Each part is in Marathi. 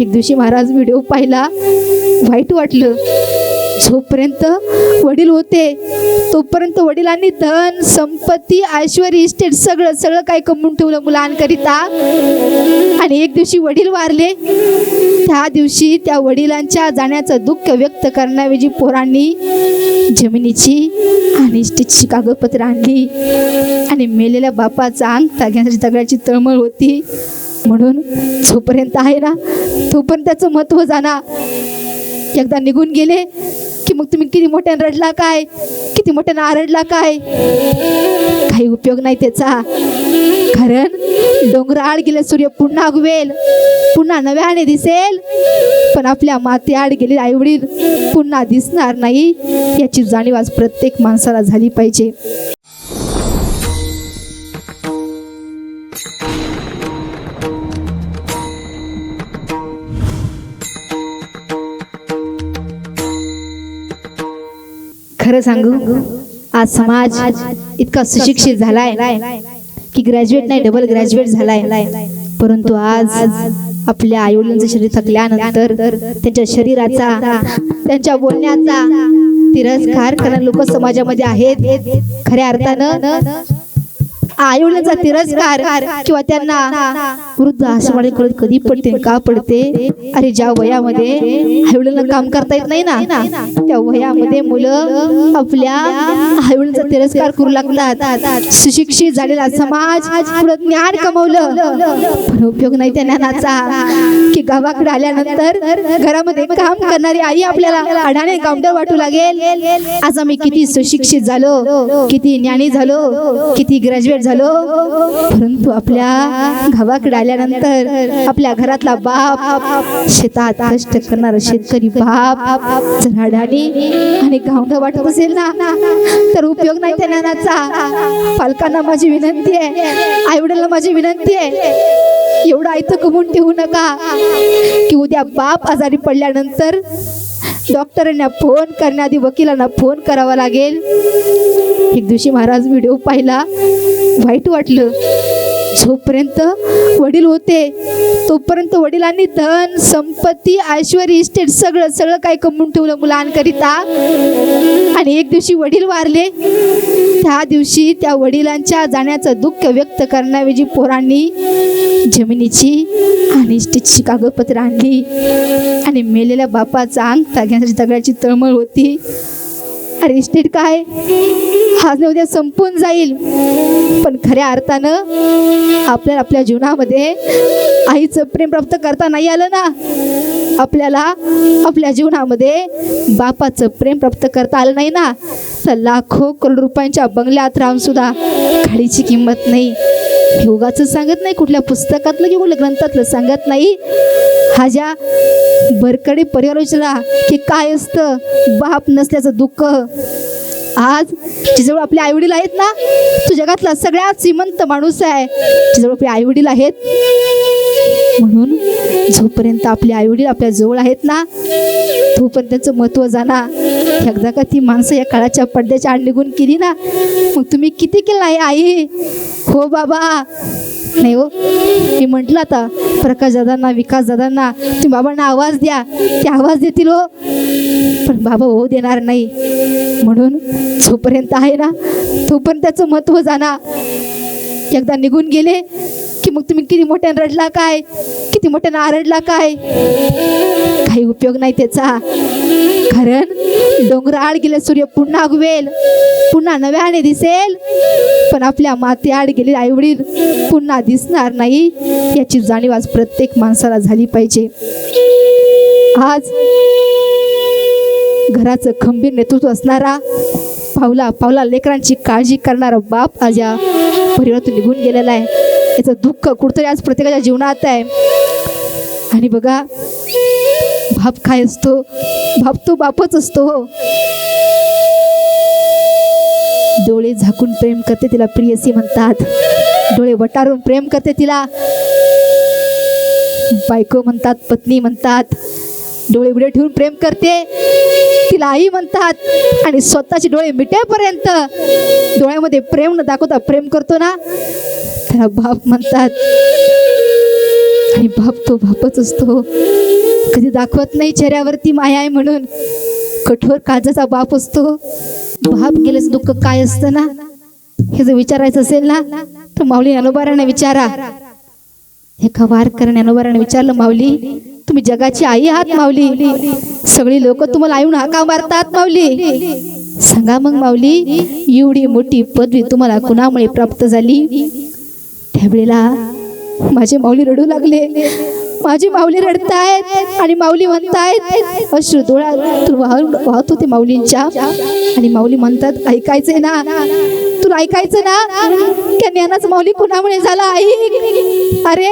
एक दिवशी महाराज व्हिडिओ पाहिला. वाईट वाटलं. जोपर्यंत वडील होते तोपर्यंत वडिलांनी धन संपत्ती ऐश्वर इस्टेट सगळं सगळं काय कमवून ठेवलं मुलांकरिता. आणि एक दिवशी वडील वारले. त्या दिवशी त्या वडिलांच्या जाण्याचं दुःख व्यक्त करण्याऐवजी पोरांनी जमिनीची आणि इस्टेटची कागदपत्र आणली. आणि मेलेल्या बापाचा अंग ताग्याची दगडाची तळमळ होती. म्हणून जोपर्यंत आहे ना तोपर्यंत त्याचं महत्त्व जाणा. एकदा निघून गेले की मग तुम्ही किती मोठ्यानं रडला काय? किती मोठ्यानं आरडला काय? काही उपयोग नाही त्याचा. कारण डोंगर आड गेले सूर्य पुन्हा उगवेल पुन्हा नव्याने दिसेल. पण आपल्या माते आड गेले आईवडील पुन्हा दिसणार नाही. याची जाणीव आज प्रत्येक माणसाला झाली पाहिजे. खरं सांगू आज समाज इतका सुशिक्षित झालाय की ग्रॅज्युएट नाही डबल ग्रॅज्युएट झालाय. परंतु आज आपल्या आईवडिलांचं शरीर थकल्यानंतर त्यांच्या शरीराचा त्यांच्या बोलण्याचा तिरस्कार कारण लोक समाजामध्ये आहेत. खऱ्या अर्थानं आईवडिलांचा तिरस्कार किंवा त्यांना वृद्ध आश्रमाने करत कधी पडते का पडते? अरे ज्या वयामध्ये आईवडिलांना काम करता येत नाही ना त्या वयामध्ये मुलं आपल्या आईवडिलांचा तिरस्कार करू लागतात. सुशिक्षित झालेला समाज पुढे ज्ञान कमवलं. पण उपयोग नाही त्या ज्ञानाचा. की गावाकडे आल्यानंतर घरामध्ये काम करणारी आई आपल्याला अडाणे काउंटर वाटू लागेल. आज आम्ही किती सुशिक्षित झालो किती ज्ञानी झालो किती ग्रॅज्युएट झालो? परंतु आपल्या गावाकडे आल्यानंतर आपल्या घरातला बाप शेतात कष्ट करणारा शेतकरी बाप जर आणि गावंड वाटत असेल ना? तर उपयोग नाही त्या ज्ञानाचा पालकांना माझी विनंती आहे आई वडिलांना माझी विनंती आहे एवढं आयतं कमवून ठेवू नका. की उद्या बाप आजारी पडल्यानंतर डॉक्टरांना फोन करण्याआधी वकिलांना फोन करावा लागेल. एक दिवशी महाराज व्हिडिओ पाहिला. वाईट वाटलं. जोपर्यंत वडील होते तोपर्यंत वडिलांनी धन संपत्ती ऐश्वर इस्टेट सगळं सगळं काय कमवून ठेवलं मुलांकरिता. आणि एक दिवशी वडील वारले. त्या दिवशी त्या वडिलांच्या जाण्याचं दुःख व्यक्त करण्याऐवजी पोरांनी जमिनीची आणि इस्टेटची कागदपत्र आणली. आणि मेलेल्या बापाचा अंग ताग्याची दगडाची तळमळ होती. इस्टेट काय? आज न उद्या संपून जाईल. पण खऱ्या अर्थानं आपल्याला आपल्या जीवनामध्ये आईचं प्रेम प्राप्त करता नाही आलं ना आपल्याला आपल्या जीवनामध्ये बापाचं प्रेम प्राप्त करता आलं नाही ना तर लाखो करोड रुपयांच्या बंगल्यात राहून सुद्धा किंमत नाही. योगाचं सांगत नाही कुठल्या पुस्तकातलं किंवा कुठल्या ग्रंथातलं सांगत नाही. हा ज्या बरकडे परिवार की काय असतं? बाप नसल्याचं दुःख. आज जिजवळ आपले आईवडील आहेत ना? तो जगातला सगळ्यात श्रीमंत माणूस आहे. जिजवळ आपले आईवडील आहेत. म्हणून जोपर्यंत आपले आईवडील आपल्या जवळ आहेत ना तोपर्यंत त्यांचं महत्त्व जाणा. एकदा का ती माणसं या काळाच्या पडद्याच्या आड निघून केली ना मग तुम्ही किती केलं आहे आई? हो बाबा. नाही हो. मी म्हटलं आता प्रकाश दादांना विकास दादांना तुम्ही बाबांना आवाज द्या. ते आवाज देतील हो. पण बाबा हो देणार नाही. म्हणून जोपर्यंत आहे ना तोपर्यंत त्याचं महत्त्व जाणार एकदा निघून गेले की मग तुम्ही किती मोठ्यानं रडला काय? किती मोठ्यानं आरडला काय? काही उपयोग नाही त्याचा. कारण डोंगर आड गेले सूर्य पुन्हा उगवेल पुन्हा नव्याने दिसेल. पण आपल्या माती आड गेले आईवडील पुन्हा दिसणार नाही. याची जाणीव आज प्रत्येक माणसाला झाली पाहिजे. आज घराचं खंबीर नेतृत्व असणारा पावला पावला लेकरांची काळजी करणारा बाप आज या परिवारातून निघून गेलेला आहे. याचं दुःख कुठतरी आज प्रत्येकाच्या जीवनात आहे. आणि बघा बाप काय असतो? बाप तो बापच असतो हो. डोळे झाकून प्रेम करते तिला प्रियसी म्हणतात. डोळे वटारून प्रेम करते तिला. बायको म्हणतात पत्नी म्हणतात. डोळे उडे ठेवून प्रेम करते. तिला आई म्हणतात आणि स्वतःचे डोळे मिटेपर्यंत डोळ्यामध्ये प्रेम न दाखवता प्रेम करतो ना त्याला बाप म्हणतात आणि बाप तो बापच असतो. कधी दाखवत नाही चेहऱ्यावरती माया आहे म्हणून. कठोर काळजाचा बाप असतो. बाप गेल्याचं दुःख काय असतं ना? हे जर विचारायचं असेल ना तर माऊली ज्ञानोबाराने विचारा. एका वारकऱ्याने ज्ञानोबाराने विचारलं माऊली तुम्ही जगाची आई आहात माऊली. सगळी लोक तुम्हाला येऊन हाका मारतात माऊली. सांगा मग माऊली एवढी मोठी पदवी तुम्हाला कुणामुळे प्राप्त झाली? त्यावेळेला माझे माऊली रडू लागले. माझी माऊली रडतायत आणि माऊली म्हणतायत अश्रू डोळा वाहत होते माऊलींच्या. आणि माऊली म्हणतात ऐकायचंय ना. तुला ऐकायचं ना? त्या ज्ञानाच माऊली कुणामुळे झाला आई अरे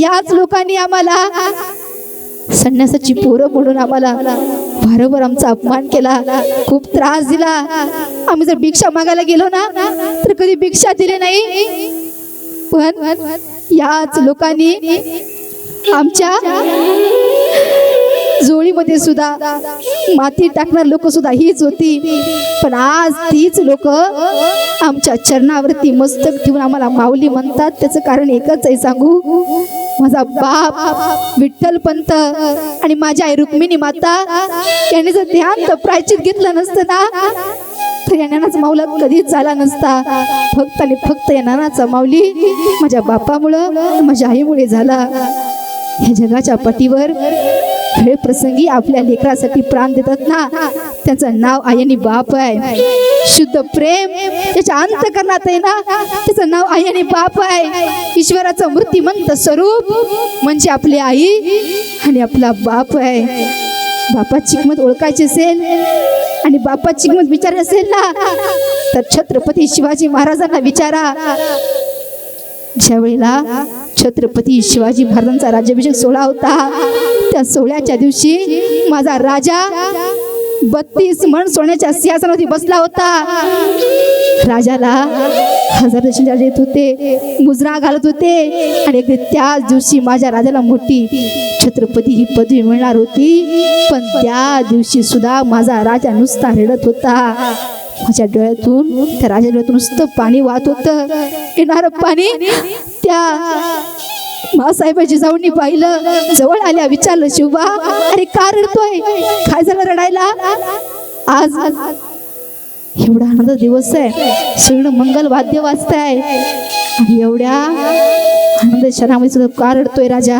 याच लोकांनी आम्हाला संन्यासाची पोरं म्हणून आम्हाला वारंवार आमचा अपमान केला. खूप त्रास दिला. आम्ही जर भिक्षा मागायला गेलो ना तर कधी भिक्षा दिली नाही. पण याच लोकांनी आमच्या जोळीमध्ये सुद्धा माती टाकणार लोक सुद्धा हीच होती. पण आज तीच लोक आमच्या चरणावरती मस्तक ठेवून आम्हाला माऊली म्हणतात. त्याचं कारण एकच आहे सांगू. माझा बाप विठ्ठलपंत आणि माझी आई रुक्मिणी माता यांनी जर ध्यान तर प्रायचित घेतलं नसतं ना तर या माऊला कधीच झाला नसता. फक्त आणि फक्त येणाराचा माऊली माझ्या बापामुळं माझ्या आईमुळे झाला. ह्या जगाच्या पटीवर वेळ प्रसंगी आपल्या लेकरासाठी प्राण देतात ना. त्याचं नाव आई आणि बाप आहे. शुद्ध प्रेम त्याच्या अंतकरणात आहे ना त्याचं नाव आई आणि बाप आहे. ईश्वराचं मूर्तिमंत स्वरूप म्हणजे आपली आई आणि आपला बाप आहे. बापाची किंमत ओळखायची असेल आणि बापाची किंमत विचारायची असेल ना तर छत्रपती शिवाजी महाराजांना विचारा. ज्या वेळेला छत्रपती शिवाजी महाराजांचा राज्याभिषेक सोहळा होता त्या सोहळ्याच्या दिवशी माझा राजा बत्तीस मन सोन्याच्या सिंहासनावरती बसला होता. राजाला हजार दर्शन देत होते मुजरा घालत होते. आणि अगदी त्याच दिवशी माझ्या राजाला मोठी छत्रपती ही पदवी मिळणार होती. पण त्या दिवशी सुद्धा माझा राजा नुसता रडत होता. माझ्या डोळ्यातून त्या राजा डोळ्यातून नुसतं पाणी वाहत होतं. येणार पाणी त्या मासाहेबाची जाऊनी पाहिलं जवळ आल्या विचारलं शिवबा अरे का रडतोय? काय झालं रडायला? आज एवढा आनंद दिवस आहे. सगळं मंगल वाद्य वाजताय. आणि एवढ्या आनंद क्षणामध्ये सुद्धा का रडतोय राजा?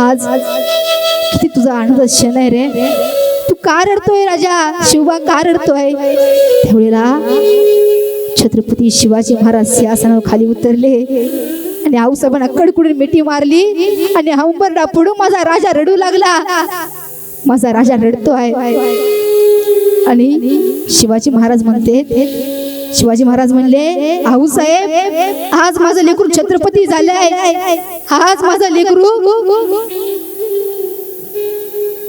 आज किती तुझा आनंद क्षण आहे रे. तू का रडतोय राजा? शिवबा का रडतोय? त्यावेळेला छत्रपती शिवाजी महाराज सिंहासनावर खाली उतरले. आणि आऊसाहेबांना कडकडून मिठी मारली आणि हंबरडा पुढून माझा राजा रडू लागला. माझा राजा रडतो आहे. आणि शिवाजी महाराज म्हणते शिवाजी महाराज म्हणले आऊसाहेब आज माझं लेकरू छत्रपती झाले आहे आज माझं लेकरू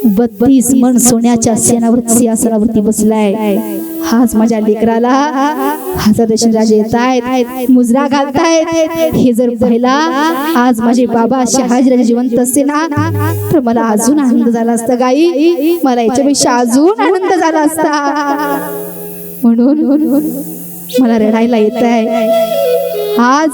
बत्तीस मन सोन्याच्या सेनावर सिंहासनावरती बसलाय. हाच माझ्या लेकराला. हजार दर्शन राजे येत आहेत. मुजरा घालतायत हे जर पाहिला आज माझे बाबा शहाजीराजे जिवंत असते ना तर मला अजून आनंद झाला असता गाई. मला याच्यापेक्षा अजून आनंद झाला असता. म्हणून मला रडायला येत आहे. आज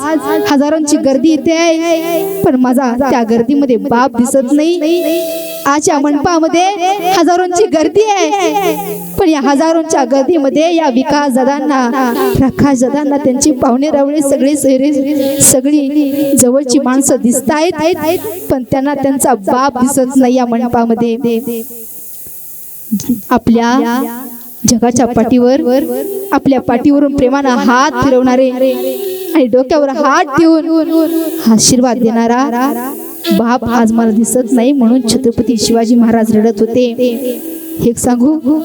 हजारांची गर्दी येते पण माझा त्या गर्दीमध्ये बाप दिसत नाही. आजच्या मंडपामध्ये हजारोंची गर्दी आहे. पण या हजारोंच्या गर्दीमध्ये या विकास दादांना प्रकाश दादांना त्यांची पाहुणे रावळे सगळे सगळी जवळची माणसं दिसत आहेत. पण त्यांना त्यांचा बाप दिसत नाही या मंडपामध्ये आपल्या जगाच्या पाठीवर आपल्या पाठीवरून प्रेमानं हात फिरवणारे आणि डोक्यावर हात ठेवून आशीर्वाद देणारा बाप आज मला दिसत नाही म्हणून छत्रपती शिवाजी महाराज रडत होते. हे सांगू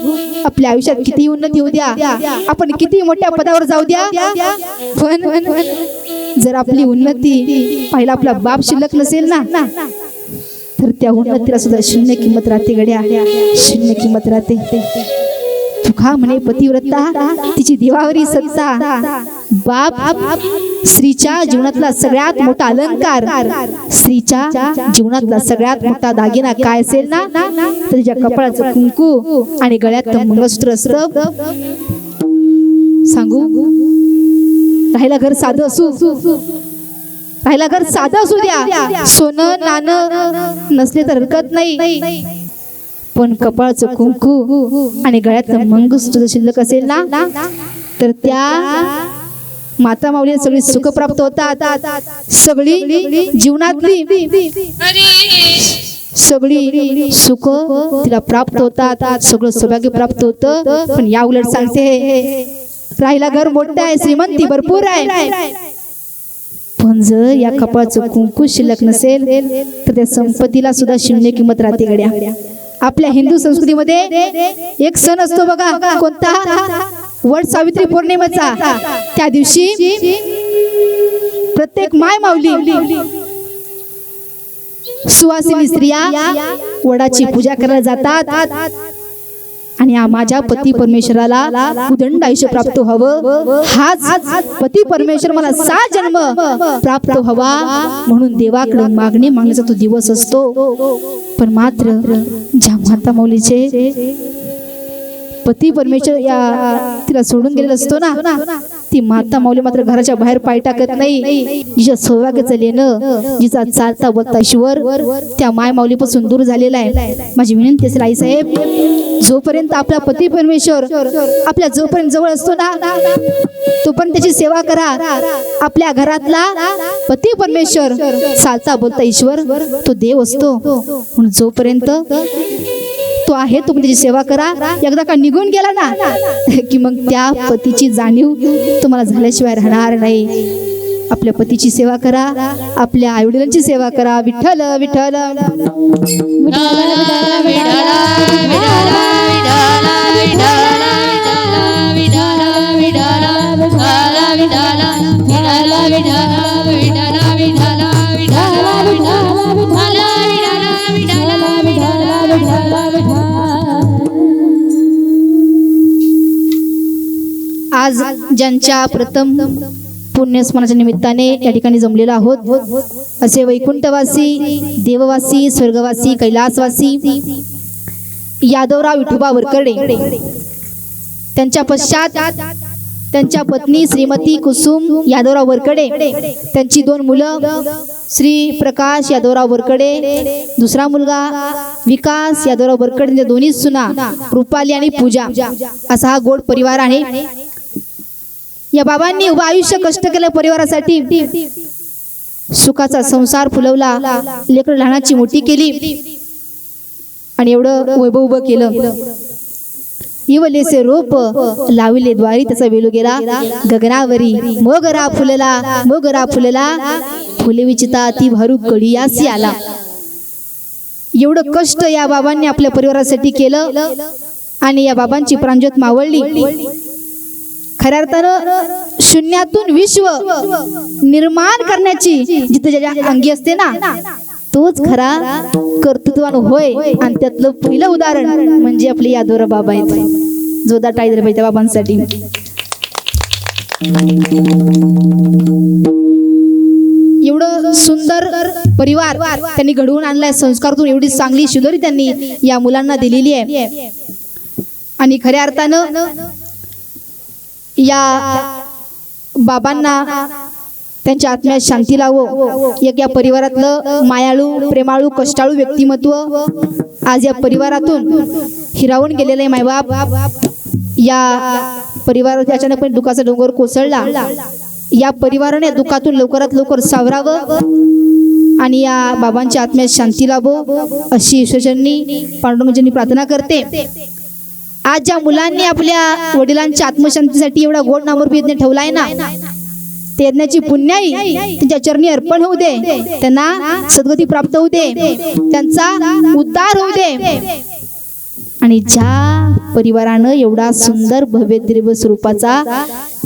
आपल्या आयुष्यात किती उन्नती होऊ द्या. आपण किती मोठ्या पदावर जाऊ द्या. पण जर आपली उन्नती पाहिला आपला बाप शिल्लक नसेल ना तर त्या उन्नतीला सुद्धा शून्य किंमत राहते गड्या. शून्य किंमत राहते. तुका म्हणे पतिव्रता तिची दिवावरी सत्ता. बाप स्त्रीच्या जीवनातला सगळ्यात मोठा अलंकार. स्त्रीच्या जीवनातला सगळ्यात मोठा दागिना काय असेल ना? तर तिच्या कपाळाचं कुंकू आणि गळ्यात मंगळसूत्र असत. सांगू? राहिला घर साधं असू. राहिला घर साधं असू. द्या. सोनं नाणं नसले तर हरकत नाही. पण कपाळचं कुंकू आणि गळ्यातलं मंगळसूत्र शिल्लक असेल ना? तर त्या माता माऊली सगळी सुख प्राप्त होतात. सगळी जीवनातली सगळी सुख तिला प्राप्त होतात. सगळं सौभाग्य प्राप्त होतं. पण या उलट सांगते राहिला घर मोठं आहे श्रीमंती भरपूर आहे. पण जर या कपाळचं कुंकू शिल्लक नसेल तर त्या संपत्तीला सुद्धा शून्य किंमत राहते गड्या. आपल्या हिंदू संस्कृतीमध्ये एक सण असतो बघा. कोणता? वट सावित्री पौर्णिमेचा त्या दिवशी प्रत्येक माय माऊली सुवासिनी स्त्रिया वडाची पूजा करायला जातात. आणि माझ्या पती परमेश्वराला उदंड आयुष्य प्राप्त व्हावं. हाच पती परमेश्वर मला सात जन्म प्राप्त व्हावा म्हणून देवाकडे मागणी मागण्याचा तो दिवस असतो. पण मात्र ज्या माता मौलीचे पती परमेश्वर या तिला सोडून गेलेला असतो ना ती माता माऊली मात्र घराच्या बाहेर पाय टाकत नाही. जिच्या सौभाग्याचं लेणं जिचा चालता बोलता ईश्वर त्या माय माऊलीपासून दूर झालेला आहे. माझी विनंती असेल आई साहेब जोपर्यंत आपला पती परमेश्वर आपल्या जोपर्यंत जवळ असतो ना तोपर्यंत त्याची सेवा करा. आपल्या घरातला पती परमेश्वर चालता बोलता ईश्वर तो देव असतो. म्हणून जोपर्यंत तो आहे तुम्ही म्हणजे त्याची सेवा करा. एकदा का निघून गेला ना की मग त्या पतीची जाणीव तुम्हाला झाल्याशिवाय राहणार नाही. आपल्या पतीची सेवा करा आपल्या आईवडिलांची सेवा करा. विठ्ठल विठ्ठल आज ज्यांच्या प्रथम पुण्यस्मरणाच्या निमित्ताने या ठिकाणी जमलेलो आहोत असे वैकुंठवासी देववासी स्वर्गवासी कैलासवासी यादवराव विठोबा वरकडे त्यांच्या पश्चात त्यांच्या पत्नी श्रीमती कुसुम यादवराव वरकडे त्यांची दोन मुलं श्री प्रकाश यादवराव वरकडे दुसरा मुलगा विकास यादवराव वरकडे दोन्ही सुना रुपाली आणि पूजा असा हा गोड परिवार आहे. या बाबांनी उभं आयुष्य कष्ट केलं परिवारासाठी. सुखाचा संसार फुलवला. लेकर लहानाची मोठी केली. आणि एवढं वैभव उभं केलं. इवलेसे रोप लाविले द्वारी त्याचा वेलू गेला. गगनावरी मोगरा फुलला मोगरा फुलला. फुले विचिता ती भारू कडियासी आला. एवढं कष्ट या बाबांनी आपल्या परिवारासाठी केलं. आणि या बाबांची प्रांजोत मावळली. खऱ्या अर्थानं शून्यातून विश्व निर्माण करण्याची जिथे ज्याच्या अंगी असते ना तोच खरा कर्तृत्वान होय. आणि त्यातलं पहिलं उदाहरण म्हणजे आपले यादवरा बाबा आहेत जोदा टाळी पाहिजे त्या बाबांसाठी. एवढं सुंदर परिवार त्यांनी घडवून आणलाय संस्कारातून एवढी चांगली शिदोरी त्यांनी या मुलांना दिलेली आहे. आणि खऱ्या अर्थानं या बाबांना त्यांच्या आत्म्यात शांती लावो. एक या परिवारातलं मायाळू प्रेमाळू कष्टाळू व्यक्तिमत्व आज या परिवारातून हिरावून गेलेले मायबाप. या परिवारात अचानकपणे दुखाचा डोंगर कोसळला. या परिवाराने दुःखातून लवकरात लवकर सावरावं आणि या बाबांच्या आत्म्यात शांती लाभो अशी ईश्वरचरणी पांडुरंगजींनी प्रार्थना करते. आज ज्या मुलांनी आपल्या वडिलांच्या आत्मशांतीसाठी एवढा गोड नामरूप यज्ञ ठेवलाय ना? ते यज्ञाची पुण्याई त्यांच्या चरणी अर्पण होऊ दे. त्यांना सद्गती प्राप्त होऊ दे. त्यांचा उद्धार होऊ दे. आणि ज्या परिवारानं एवढा सुंदर भव्य दिव्य स्वरूपाचा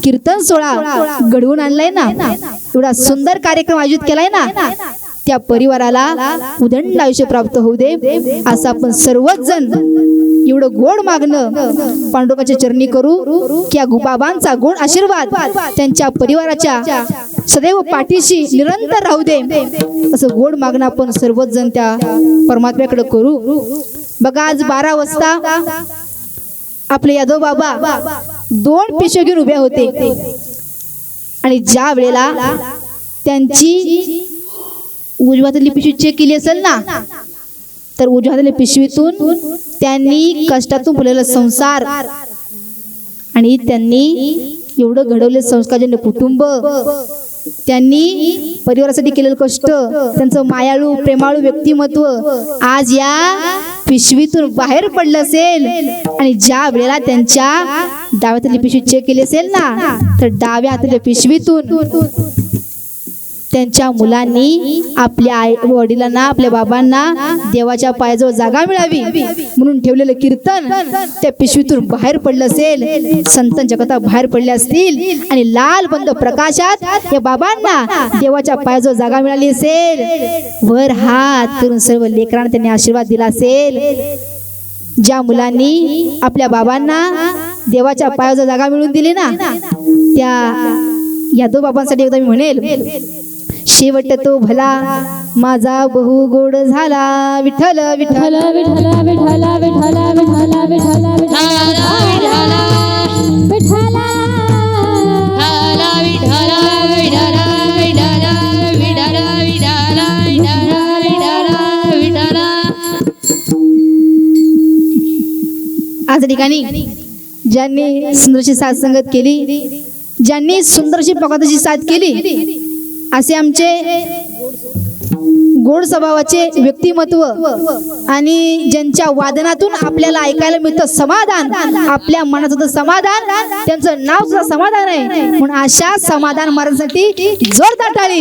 कीर्तन सोहळा घडवून आणलाय ना? एवढा सुंदर कार्यक्रम आयोजित केलाय ना? त्या परिवाराला उदंड आयुष्य प्राप्त होऊ दे. असं आपण सर्वच जण एवढं गोड मागणं. पांडुरंगाच्या चरणी करू की या बाबांचा गोड आशीर्वाद त्यांच्या परिवाराच्या सदैव पाठीशी निरंतर राहू दे. असं गोड मागणं आपण सर्वच जण त्या परमात्म्याकडे करू. बघा आज बारा वाजता आपले यादव बाबा दोन पिशव्या घेऊन उभे होते. आणि ज्या वेळेला त्यांची उजवातली पिशवी चेक केली असेल ना तर उजव्या पिशवीतून त्यांनी कष्टातून फुलेला संसार आणि त्यांनी एवढं घडवले संस्कारजन्य कुटुंब त्यांनी परिवारासाठी केलेलं कष्ट त्यांचं मायाळू प्रेमाळू व्यक्तिमत्व आज या पिशवीतून बाहेर पडलं असेल. आणि ज्या वेळेला त्यांच्या डाव्या हातातली पिशवी चेक केली असेल ना तर डाव्या हातातल्या पिशवीतून त्यांच्या मुलांनी आपल्या आई वडिलांना आपल्या बाबांना देवाच्या पायाजवळ जागा मिळावी. म्हणून ठेवलेलं कीर्तन त्या पिशवीतून बाहेर पडलं असेल संतांच्या कथा बाहेर पडल्या असतील आणि लाल बंद प्रकाशात या बाबांना देवाच्या पायाजवळ जागा मिळाली असेल. वर हात करून सर्व लेकरांना त्यांनी आशीर्वाद दिला असेल. ज्या मुलांनी आपल्या बाबांना देवाच्या पायाजवळ जागा मिळवून दिली ना त्या यादव बाबांसाठी एकदा मी म्हणेल शेवट तो भला. माझा बहु गोड झाला. विठ्ठल विठ्ठल. विठ्ठल विठ्ठल विठ्ठल विठ्ठल विठ्ठल आज ठिकाणी ज्यांनी सुंदरशी साथ संगत केली ज्यांनी सुंदरशी पकाताची साथ केली असे आमचे गोड स्वभावाचे व्यक्तिमत्व आणि ज्यांच्या वादनातून आपल्याला ऐकायला मिळतं समाधान आपल्या मनात होतं समाधान त्यांचं नाव सुद्धा समाधान आहे. म्हणून अशा समाधान मारण्यासाठी जोरदार टाळी.